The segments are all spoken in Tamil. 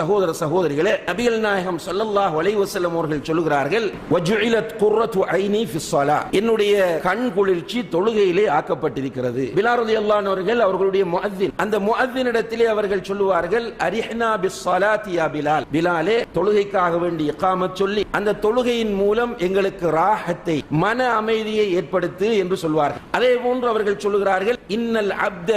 சகோதர சகோதரிகளே நபிகள் நாயகம் சொல்லல்லாஹ் அலைஹி வஸல்லம் அவர்கள் சொல்லுகிறார்கள் என்னுடைய கண் குளிர்ச்சி தொழுகையிலே ஆக்கப்பட்டிருக்கிறது. பிலால் அல்லானவர்கள் அவர்களுடைய முஅத்தின் அந்த முஅத்தினிடத்திலே அவர்கள் சொல்லுவார்கள் அரிஹ்னா பிஸ் பிலால். பிலாலே தொழுகைக்காக வேண்டி இக்காமத் சொல்லி அந்த தொழுகையின் மூலம் எங்களுக்கு ராகத்தை மன அமைதியை ஏற்படுத்து என்று சொல்வார்கள். அதே போன்று அவர்கள் சொல்லுகிறார்கள் இன்னல் அப்த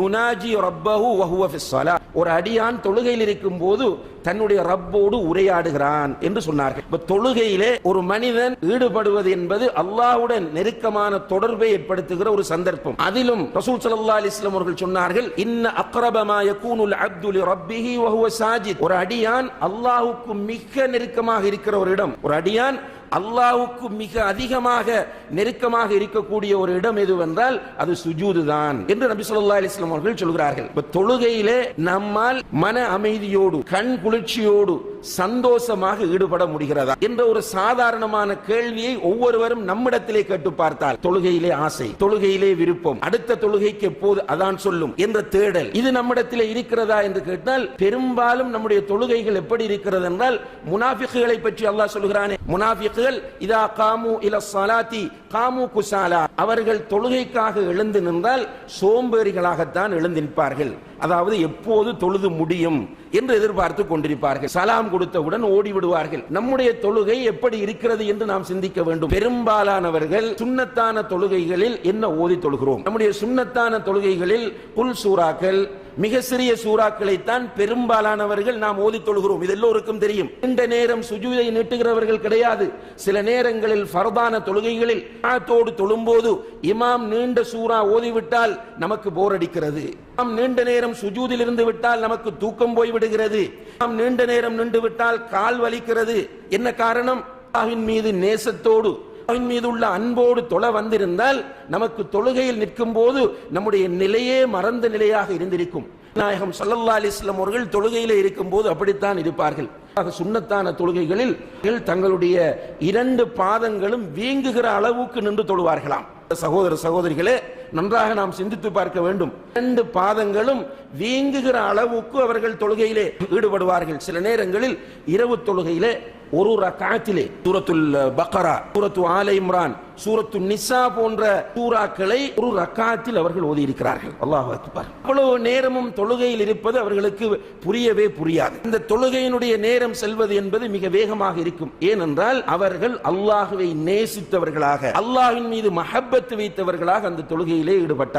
யுனாஜி ரப்பஹு வஹுவ ஃபிஸ்ஸலா ஒரு அடியான் தொழுகையில் இருக்கும் போது பொழுது தன்னுடைய ரப்போடு உரையாடுகிறான் என்று சொன்னார்கள். இப்ப தொழுகையிலே ஒரு மனிதன் ஈடுபடுவது என்பது அல்லாஹுடன் நெருக்கமான தொடர்பை ஏற்படுத்துகிற ஒரு சந்தர்ப்பம். அதிலும் ரசூல் சல்லா அலைஹி வஸல்லம் அவர்கள் சொன்னார்கள் இன்ன அக்ரபமா யகூனுல் அப்துல் ரப்பிஹி வஹுவ சாஜித். ஒரு அடியான் அல்லாஹுக்கு மிக நெருக்கமாக இருக்கிற ஒரு இடம். ஒரு அடியான் அல்லாவுக்கு மிக அதிகமாக நெருக்கமாக இருக்கக்கூடிய ஒரு இடம் எதுவென்றால் அது சுஜூது தான் என்று நபி சொல்லா அலிஸ்லாம் அவர்கள் சொல்கிறார்கள். இப்ப தொழுகையிலே நம்மால் மன அமைதியோடு கண் குளிர்ச்சியோடு சந்தோஷமாக ஈடுபட முடிகிறதா என்ற ஒரு சாதாரணமான கேள்வியை ஒவ்வொருவரும் நம்மிடத்திலே கேட்டு பார்த்தால் தொழுகையிலே ஆசை தொழுகையிலே விருப்பம் அடுத்த தொழுகைக்கு எப்போது அதான் சொல்லும் என்ற தேடல் இது நம்மிடத்திலே இருக்கிறதா என்று கேட்டால் பெரும்பாலும் நம்முடைய தொழுகைகள் எப்படி இருக்கிறது என்றால் முனாஃபிக்குகளை பற்றி அல்லாஹ் சொல்கிறானே முனாஃபிக்குகள் இதா காமு இல சலாத்தி காமு குசாலா அவர்கள் தொழுகைக்காக எழுந்து நின்றால் சோம்பேறிகளாகத்தான் எழுந்து நிற்பார்கள். அதாவது எப்போது தொழுது முடியும் என்று எதிர்பார்த்து கொண்டிருப்பார்கள். சலாம் கொடுத்தவுடன் ஓடி விடுவார்கள் நம்முடைய தொழுகை எப்படி இருக்கிறது என்று நாம் சிந்திக்க வேண்டும். பெரும்பாலானவர்கள் சுன்னத்தான தொழுகைகளில் என்ன ஓதி தொழுகிறோம்? நம்முடைய சுண்ணத்தான தொழுகைகளில் புல் சூறாக்கள் மிக சிறிய சூறாக்களைத்தான் பெரும்பாலானவர்கள் நாம் ஓதி தொழுகிறோம். இது எல்லோருக்கும் தெரியும். இந்த நேரம் சுஜூதை நீட்டுகிறவர்கள் கிடையாது. சில நேரங்களில் ஃபர்தான தொழுகைகளில் ஆத்தோடு தொழும்போது இமாம் நீண்ட சூறா ஓதிவிட்டால் நமக்கு போர் அடிக்கிறது. நாம் நீண்ட நேரம் சுஜூதில் இருந்து விட்டால் நமக்கு தூக்கம் போய் விடுகிறது. நாம் நீண்ட நேரம் நின்று விட்டால் கால் வலிக்கிறது. என்ன காரணம்? மீது நேசத்தோடு அவன் மீது உள்ள அன்போடு தொழ வந்திருந்தால் நமக்கு தொழுகையில் நிற்கும் போது நம்முடைய நிலையே மறந்த நிலையாக இருந்திருக்கும். நாயகம் சல்லல்லா அலைஹி அவர்கள் தொழுகையிலே இருக்கும் போது அப்படித்தான் இருப்பார்கள். சுண்ணத்தான தொழுகைகளில் தங்களுடைய இரண்டு பாதங்களும் வீங்குகிற அளவுக்கு நின்று தொழுவார்களாம். சகோதர சகோதரிகளே நன்றாக நாம் சிந்தித்து பார்க்க வேண்டும். இரண்டு பாதங்களும் வீங்குகிற அளவுக்கு அவர்கள் தொழுகையிலே ஈடுபடுவார்கள். சில நேரங்களில் இரவு தொழுகையிலே ஒரு ரக்காத்திலே சூரத்துல் பக்கரா சூரத்து ஆல இம்ரான் சூரத்து நிசா போன்ற சூறாக்களை ஒரு ரக்காத்தில் அவர்கள் ஓதி இருக்கிறார்கள் அல்லாஹ் அக்பர். அவ்வளவு நேரமும் தொழுகையில் இருப்பது அவர்களுக்கு புரியவே புரியாது. இந்த தொழுகையினுடைய நேரம் செல்வது என்பது மிக வேகமாக இருக்கும். ஏனென்றால் அவர்கள் அல்லாஹுவை நேசித்தவர்களாக அல்லாஹின் மீது மஹப்பத்து வைத்தவர்களாக அந்த தொழுகையிலே ஈடுபட்டார்